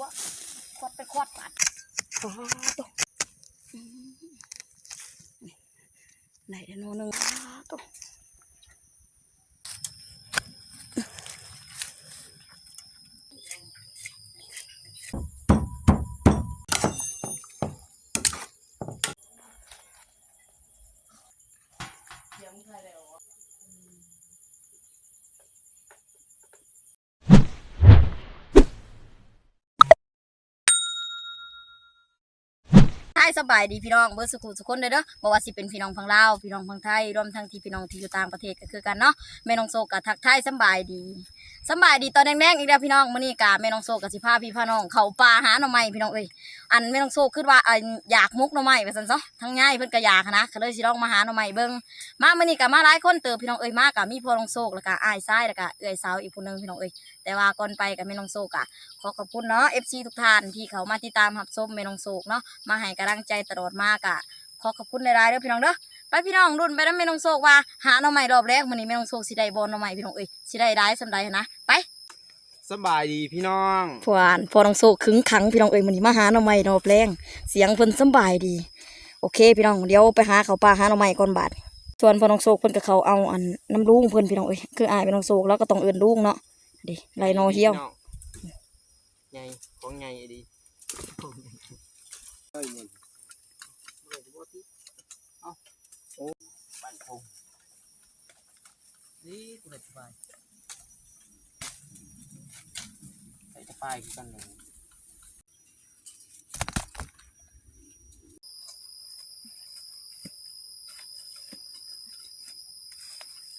วควดไปควดปัดอ๋อตัวอืมไหนเดี๋ยวโนหนึ่งอ๋อตัว สบายดีพี่น้องเบอร์สุขุสุขคนเด้อเด้อบอกว่าสิเป็นพี่น้องพังลาวพี่น้องพังไทยรวมทั้งที่พี่น้องที่อยู่ต่างประเทศก็คือกันเนาะแม่น้องโซกับทักทายสบายดี สบายดีตอนแดงๆอีกแล้วพี่น้องมื้อนี้กะแม่น้องโซกับสิพาพี่พาน้องเขาป่าหาหน่อไม้พี่น้องเอ้ยอันแม่น้องโซคิดว่าอันอยากมุกหน่อไม้ว่าซั่นซะทั้งง่ายเพิ่นก็อยากนนะก็เลยสิลองมาหาหน่อไม้เบิ่งมามื้อนี้ก็มาหลายคนเติบพี่น้องเอ้ยมาก็มีพ่อน้องโซแล้วก็อ้ายซ้ายแล้วก็เอื้อยสาวอีกผู้นึงพี่น้องเอ้ยแต่ว่าก่อนไปกับแม่น้องโซกะขอขอบคุณเนาะ FC ทุกท่านที่เขามาติดตามรับชมแม่น้องโซกเนาะมาให้กำลังใจตลอดมากะขอขอบคุณหลายๆเด้อพี่น้องเด้อ ไปพี่น้องรุ่นไปน้ำแม่น้องโศกว่า หาหน่อใหม่รอบแรกมื้อนี้แม่น้องโศกสิได้บอลหน่อใหม่พี่น้องเอ้ยสิได้ได้สำใดหั้นนะไปสบายดีพี่น้องพวานพอน้องโศกขึงขังพี่น้องเอ้ยมื้อนี้มาหาหน่อใหม่รอบแรงเสียงเพิ่นสำบายดี โอเค พี่น้องเดี๋ยวไปหาเขาวปลาหาหน่อใหม่ก่อนบาดส่วนพอน้องโศกเพิ่นก็เขาเอาอันน้ำลุงเพิ่นพี่น้องเอ้ยคืออายเป็นน้องโศกแล้วก็ต้องเอิ้นลุงเนาะดิไรโนเฮียวใหญ่ของใหญ่ดีเฮ้ยนี่เอาโอ้บ้านคง นี่กูเลยสบายใส่กระปายคือกันเลย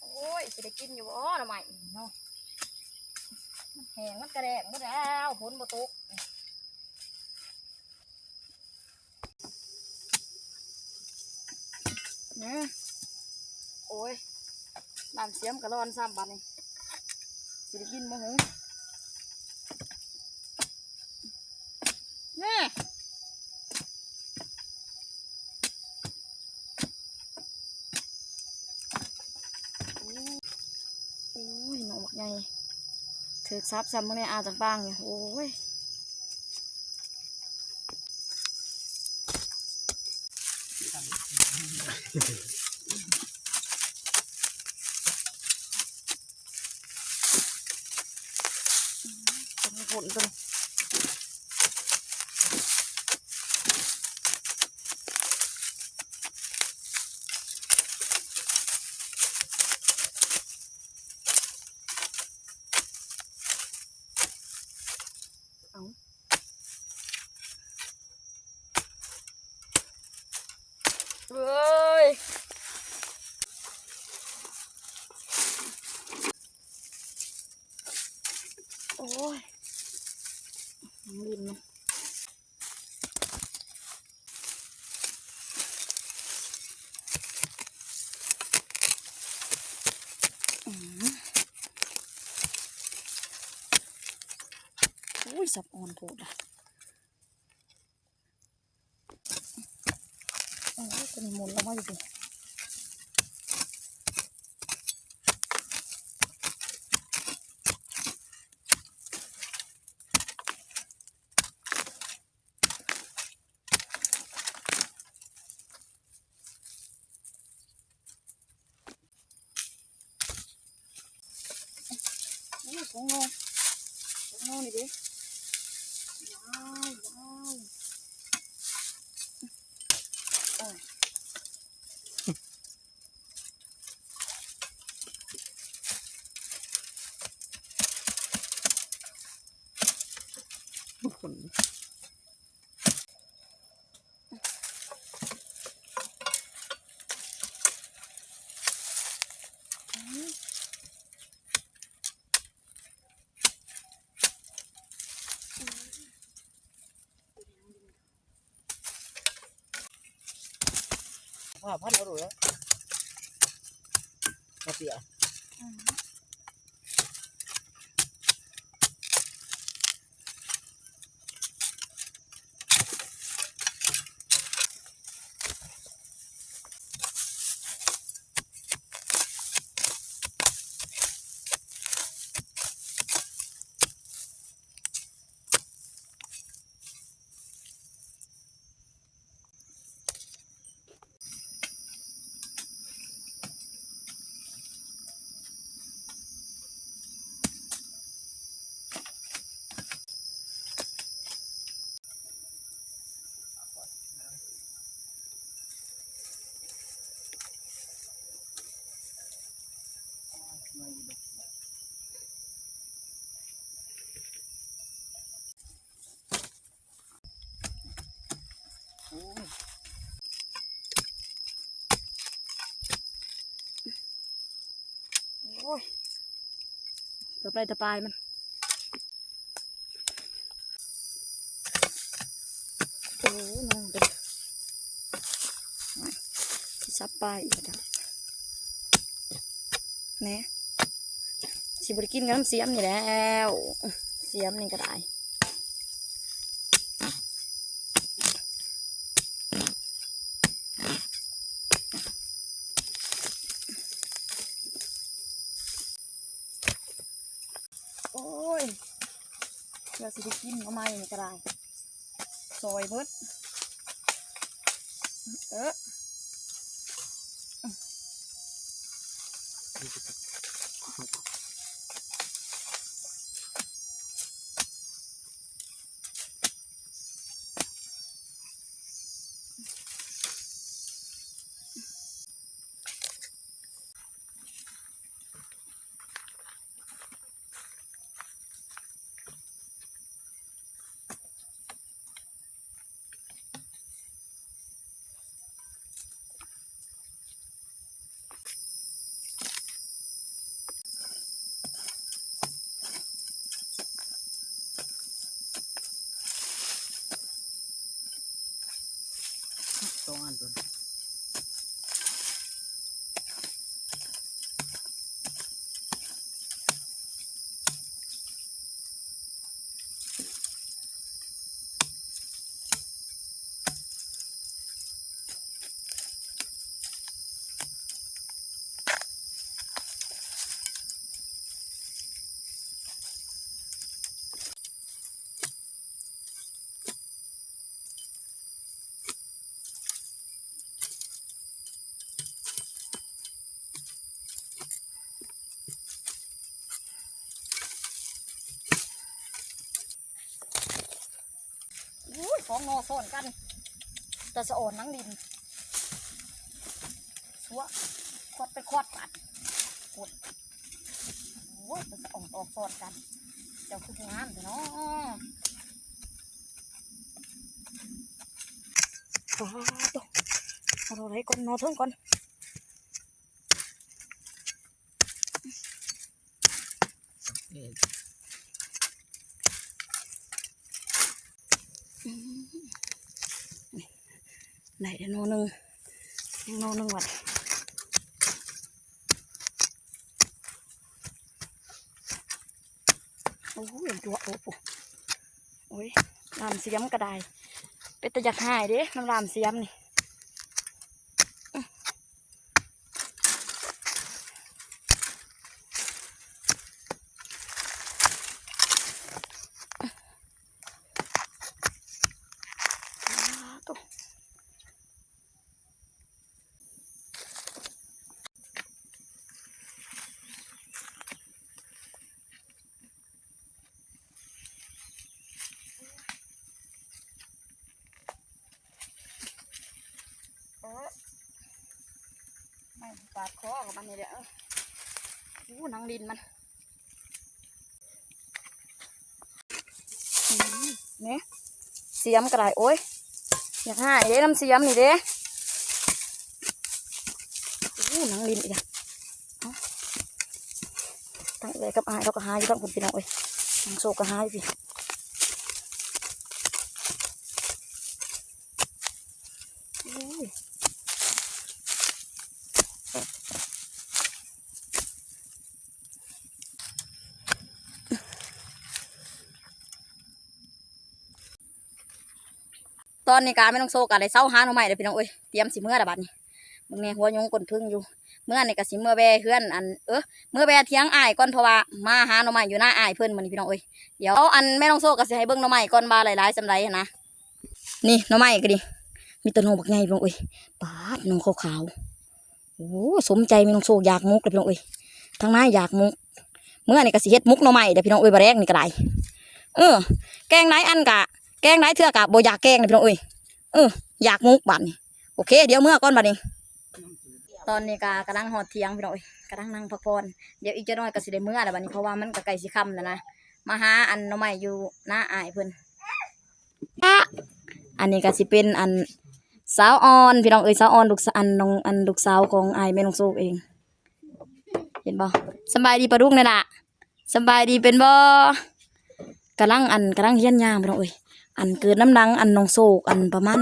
โอ้ยสิได้กิ นอยู่บ่หน่อใหม่เนาะมันแห้งมันกระแดงหมดแล้วฝนบ่ตกเนี่ยโอ้ยน้ำเสียมกระร้อนซ้ำบัดนี่สิได้กินบ่หูแน่โอ้ยโอ้ยหนอกใหญ่ถือซับซ้ำมื่อนี้อาจากบ้างเนี่ยโอ้ย ต้องฝนตัวนี้เอาเฮ้ย โอ้ยน้ำลินมันอืม อุ้ยสับอ่อนโผดอะโอ้ยเป็นมุนแล้วมาอยู่ดินี่ของโง่ของโง่นี่ดิว้าวว้าวโอ้ย คนผ้าพันเอาดูแล้วมาเสีย โอ้ยเกือบไปตะปายมัน โอ้น้องเด็กซับปลายอีกแล้วเนี่ยสิบริกินกับน้ำเสียมนี่แล้ว เสียมนี่ก็ได้ นเอาไม้นี่ก็ได้ซอยเบิดเออ สองอันตัว สองงอซ่อนกันแต่สะอ่อนนังดินชัวคอดไปคอดกัดกดโอ้ยแต่สะอ่อนออกซ่อนกันเจ้าคืองามเถอะเนาะว้าวตัวเอาอะไรก่อนนอเทิงก่อน เอ๊ะ ไหนเดี๋ยวนอหนึ่งนอหนึ่งวัดโอ้ยตัวโอ้โหโอ้ยลามเสียมก็ได้เป็นตะยักหายเด้น้ำลามเสียมนี่อื้อว้าวตัว เออไม่ ปาดคอกับมันนี่แหละอู้นังดินมันเนี่ยเสียมกระไรโอ้ยอยากหายเด้น้ำเสียมนี่เด้อู้นังดินอีกตั้งใจกับอายเราก็หายอยู่ทั้งคนพี่น้องเอ้ยนังโซก็หาอยู่พี่อู้ย ตอนนี้กาไม่ต้องโซกันเลยเศร้าหาหน่อใหม่เลยพี่น้องเอ้ยเตรียมสิเมื่อระบาดนี่มึงเนี่ยหัวยงกลนพึ่งอยู่ เมื่อนี่ก็สิเมื่อแบเพื่อนอันเออเมื่อแบเที่ยงอ้ายก่อนเพราะว่ามาหาหน่อใหม่อยู่หน้าอ้ายเพื่อนมันนี่พี่น้องเอ้ยเดี๋ยวอันแม่ต้องโซก็สิให้เบิ่งหน่อใหม่ก่อนบาหลายๆสำไรนะนี่หน่อใหม่ก็ดิมีตะโนบักใหญ่พี่น้องเอ้ยปาดนองขาวๆโอ้สมใจแม่ต้องโซอยากมุกเลยพี่น้องเอ้ยทางหน้าอยากมุก เมื่อนี่ก็สิเฮ็ดมุกหน่อใหม่เดี๋ยวพี่น้องเอ้ยบาแรกนี่ก็ได้เออแกงไหนอันกะ แกงไหนเทื่อกะบ่อยากแกงนี่พี่น้องเอ้ยเอออยากมุกบัดนี่โอเค เดี๋ยวเมื่อก่อนบัดนี้ ตอนนี้ก็กำลังหอดเทียงพี่น้องเอ้ยกำลังนั่งพักผ่อนเดี๋ยวอีกจะน้อยก็สิได้เมื่อแล้วบัดนี้เพราะว่ามันก็ใกล้สิค่ำแล้วนะมาหาอันน้องใหม่อยู่หน้าอายเพิ่นอะอันนี้ก็สิเป็นอันสาวอ่อนพี่น้องเอ้ยสาวอ่อนลูกสาวอันน้องอันลูกสาวของอายแม่น้องโซกเอง เห็นบ่สบายดีปลาดุกนี่ล่ะสบายดีเป็นบ่กำลังอันกำลังเฮียนย่างพี่น้องเอ้ย อันเกิดน้ำหนังอันนองโศกอันประมาณ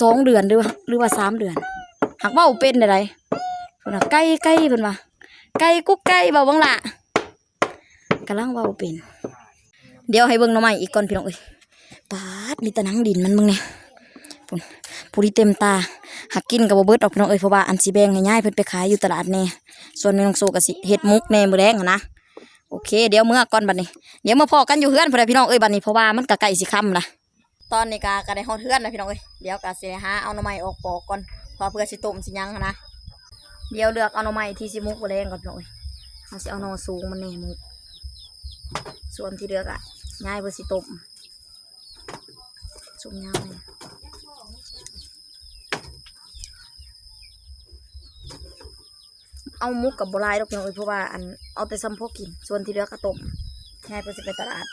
สองเดือนหรือว่าหรือว่าสามเดือน หากว่าเป็นได้ไรเพิ่นว่าไก่ไก่เพิ่นว่าไก่กุ๊กไก่เบาบังละกำลังเว้าเป็น เดี๋ยวให้เบิ่งน่อไม้อีกก่อนพี่น้องเอ้ยปาดมีต่หนังดินมันเบิ่งเนี่ยพุ่นผู้ที่เต็มตาหักกินกับบ่เบิดออกพี่น้องเอ้ยเพราะว่าอันสิแบ่งให้ย่ายเพิ่นไปขายอยู่ตลาดแน่ส่วนแม่น้องโซก็สิเฮ็ดมุกแน่มื้อแรงนะ โอเค เดี๋ยวเมื้อก่อนบัดนี้ เดี๋ยวมาพอกันอยู่เฮือนพุ่นน่ะพี่น้องเอ้ยบัดนี้เพราะว่ามันก็ใกล้สิค่ำละตอนนี้ก็ก็ได้ฮอดเฮือนนะพี่น้องเอ้ยเดี๋ยวก็สิหาเอาหน่อไม้ออกปอกก่อนเพอเพื่อสิต้มสิยังนะเดี๋ยวเลือกเอาหน่อไม้ที่สิมุกบแรงก่อนพี่น้องเอ้ยเฮาสิเอาหน่อสูงมันแน่มุกส่วนที่เลือกอะย่ายเพิ่นสิต้มสุกยาว เอามุกกับโบราณดอกพี่น้องเอ้ยเพราะว่าอันเอาแต่ซ้ำพวกกิน ส่วนที่เหลือกระต้มง่ายไปสิไปตลาด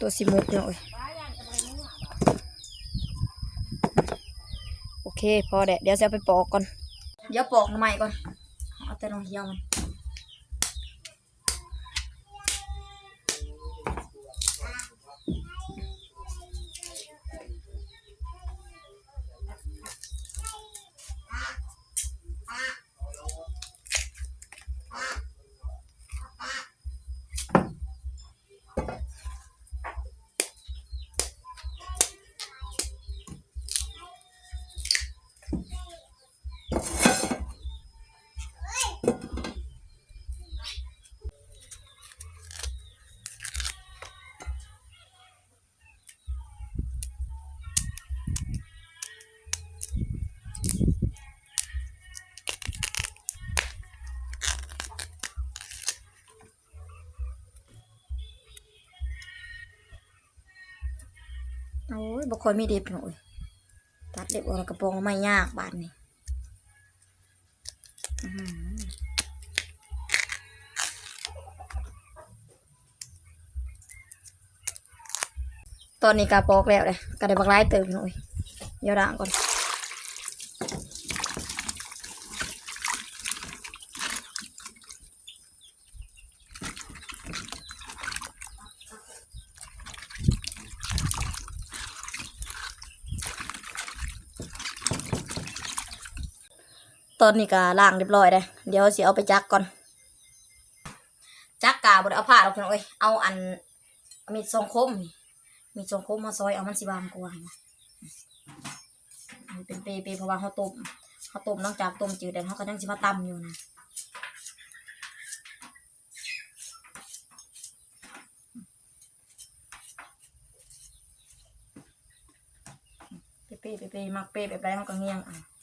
ตัวสิมุกพี่น้องเอ้ยโอเคพอแดะเดี๋ยวจะไปปอกก่อน เดี๋ยวปอกหน่อไม้ก่อน เอาแต่น้องเหี่ยวมัน บ่ค่อยมีเด็บหน่อยตัดเด็บออกแล้วกระโปรงไม่ยากบาดนี่ตอนนี้กาปอกแล้วเลยกระเด็บักไล่เติมหน่อยเดี๋ยวด่างก่อน ตอนนี้ก็ล้างเรียบร้อยเลยเดี๋ยวสิเอาไปจักก่อน จักกาบดเอาผ้าหรอกพี่น้องเอ้ยเอาอันมีดทรงคม มีดทรงคมมาซอยเอามันสิบามกว่าเป็นเปเปเพราะว่าเขาต้มเขาต้มนอกจากต้มจืดแล้วเขาก็ยังสิมาตำอยู่นะเปเปเปเปมักเปแบบไรเขาก็เงี้ยงอะ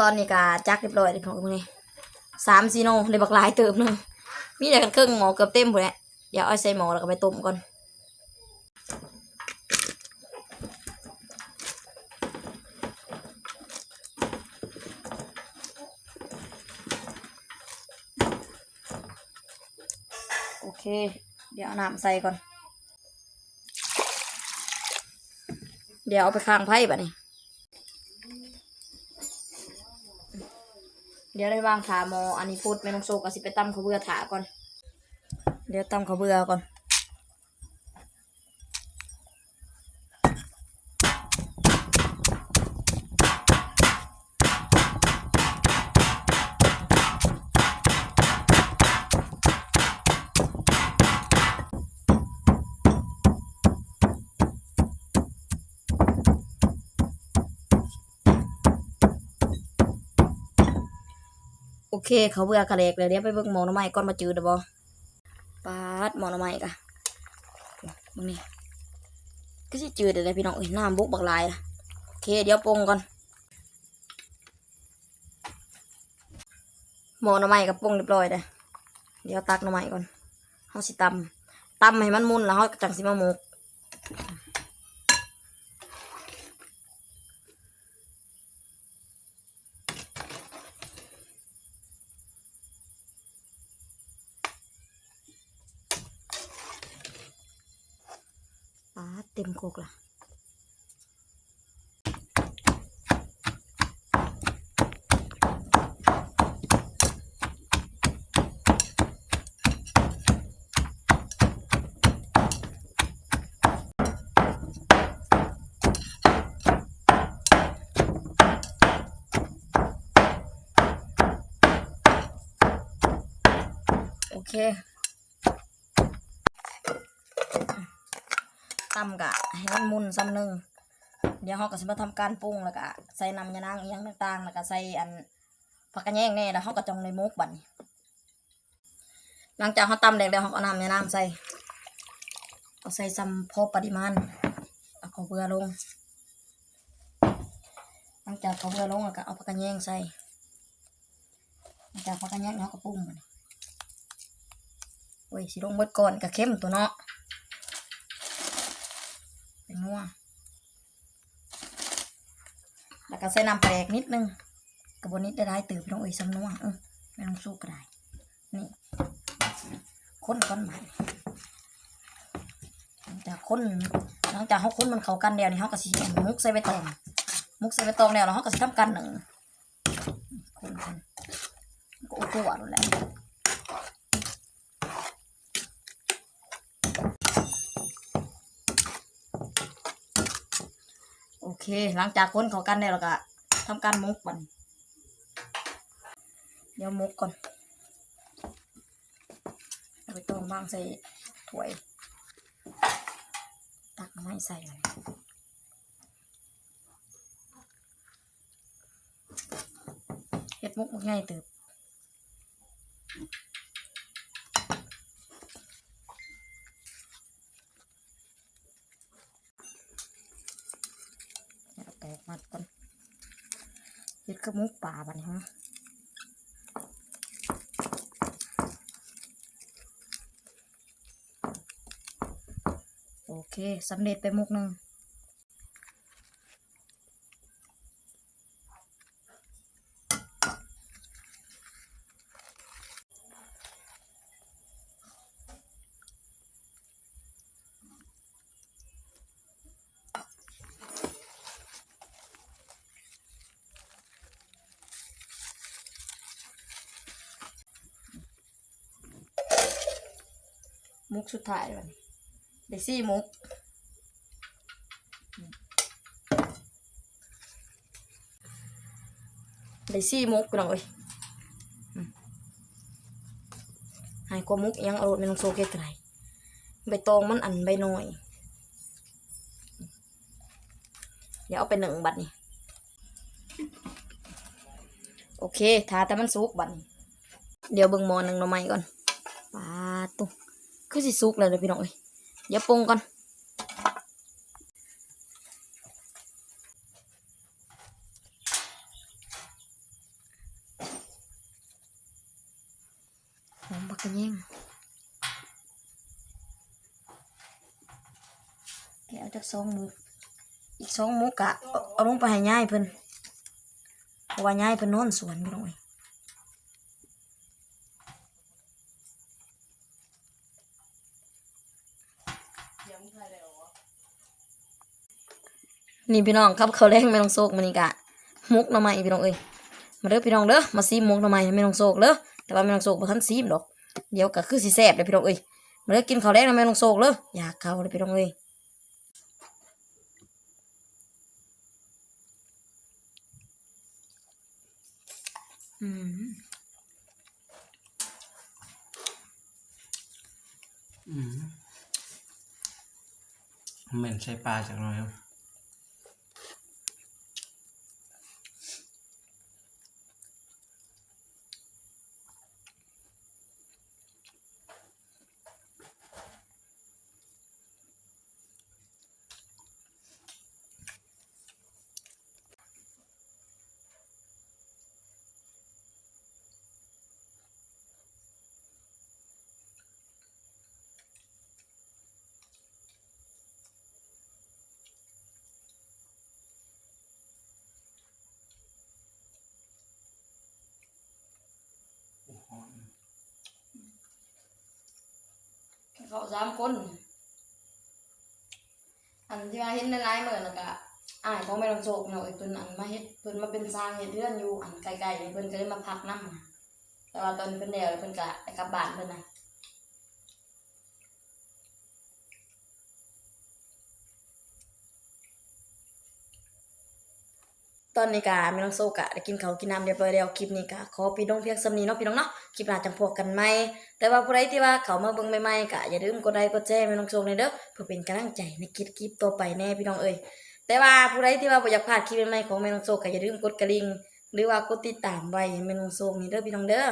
ตอนนี้ก็จักเรียบร้อยเลยของนี่สามซีโนเลยบักหลายเติมเลยมีแต่กันเครื่องหมอเกือบเต็มหมดแล้วเดี๋ยวเอาใส่หมอแล้วก็ไปต้มก่อน อเค เดี๋ยวน้ำใส่ก่อน เดี๋ยวเอาไปค้างไพ่บะนี่เดี๋ยวได้วางถาหมออันนี้พูดไม่ต้องโซกอสิไปตั้มข้าวเบื่อถาก่อน เดี๋ยวตั้มข้าวเบื่อก่อน โอเค เขาเบื่อกระเลกเลยเดี๋ยวไปเบิ่งหมอน่อไม้ก่อนมาจืดเด้อบ่ปาดหมอน่อไม้กะมึงนี่ก็สิจืดเลยพี่น้องเอ้ยน้ำบุกบักหลายละโอเค เดี๋ยวปรุงก่อนหมอน่อไม้กับปรุงเรียบร้อยเลยเดี๋ยวตักน่อไม้ก่อนเฮาสิตำตำให้มันมุนแล้วเฮาจังสิมาหมก เคตำกะให้มันมุนซ้ำหนึ่งเดี๋ยวเขาก็จะมาทำการปรุงแล้วก็ใส่น้ำยานางอียังต่างๆแล้วก็ใส่อันผักกระแยงแน่แล้วเขาก็จองในมุกบัดนหลังจากเขาตำแดงแล้วเขาก็เอาน้ำยานางใส่เอาใส่ซ้ำพอปริมาณเอาข้าวเบื่อลง หลังจากข้าวเบื่อลงแล้วก็เอาผักกระแยงใส่หลังจากผักกระแยงเขาก็ปรุงบัน โอ้ยสิลงเบิดก่อนก็เข้มตัวเนาะเป็นนัวแล้วก็ใส่น้ำแปลกนิดนึงกระบวนนิดได้ได้ตื่นพี่น้องเอ้ยซ้ำนัวเออไม่ต้องสู้ก็ได้นี่ค้นก้อนใหม่จากค้นหลังจากเขาค้นมันเข้ากันแล้วนี่เขาก็สิเอามุกใส่ใบตองมุกใส่ใบตองแล้วแล้วเขาก็สิทำกันหนึ่งคนคนก็โอ้โหอะนั่นแหละ เคหลังจากค้นเขากันได้แล้วก็ทำการมุกก่อนเดี๋ยวมุกก่อนเอาไปต้มบ้างใส่ถ้วย ตักไม่ใส่เลยเห็ดมุกมันง่ายเติบเอาแตกมัดก่อน เฮ็ดกับมุกป่าบันฮะโอเคสำเร็จไปมุกหนึ่ง สุดท้ายบัดนี้ได้สี่มุกได้สี่มุกพี่อยใหายกว่ามุกยังอารถไม่ต้องโซเกตไรใบตองมันอันใบน้อยเดี๋ยวเอาไปหนึ่งบัดนี้โอเคทาแต่มันสุกบัดนี้เดี๋ยวเบิ่งมอหนึ่งหน่อไม้ก่อนปาตุ คือสิสุกเลยเด้อพี่น้องเอ้ยเดี๋ยวปรุงก่อนหอมบักกะแยงแกเอาจากสองมุกอีกสองมุกอะเอาเอาลงไปให้ย่ายเพิ่นเพราะว่าย่ายเพิ่นนอนสวนพี่น้อง นี่พี่น้องครับเขาวแรงไม่ต้องโศกมันนี่กะมุกหน่อไม้พี่น้องเอ้ยมาเด้อพี่น้องเด้อมาซีมุกหน่อไม้ให้ไม่ต้องโศกเด้อแต่ว่าไม่ต้องโศกบ่ทันซีมดอก เดี๋ยวก็คือสิแซ่บเลยพี่น้องเอ้ยมาเด้อกินข้าวแดงนะไม่ต้องโศกเลยอยากเข้าเลยพี่น้องเอ้ยอืมอืมเหม็นใส่ปลาจากหน่อยครับ สามคน อันที่ว่าเห็นในไลน์เหมือนกันกะอ่ายขาไม่ลงโศกเนาะไอ้เพิ่นอันมาเฮ็ดเพิ่นมาเป็นสร้างเฮ็ดเรือนอยู่อันไกลๆเพิ่นก็เลยมาพักนำแต่ว่าตอนเพิ่นแล้วเพิ่นก็ไปกลับบ้านเพิ่นน่ะ ตอนนี้ก็แม่น้องโซกะได้กินเขากินน้ำเรียบร้อยแล้วคลิปนี้กะขอพี่น้องเพียงสำนี้เนาะพี่น้องเนาะคลิปหน้าจังพวกันไหมแต่ว่าผู้ใดที่ว่าเขามาเบิ่งใหม่ๆกะอย่าลืมกดไลค์กดแชร์แม่น้องโซกหน่อยเด้อเพื่อเป็นกำลังใจในคลิปคลิปต่อไปแน่พี่น้องเอ้ยแต่ว่าผู้ใดที่ว่าบ่อยากพลาดคลิปใหม่ๆของแม่น้องโซกะอย่าลืมกดกระดิ่งหรือว่ากดติดตามไว้ให้แม่น้องโซกนี่เด้อพี่น้องเด้อ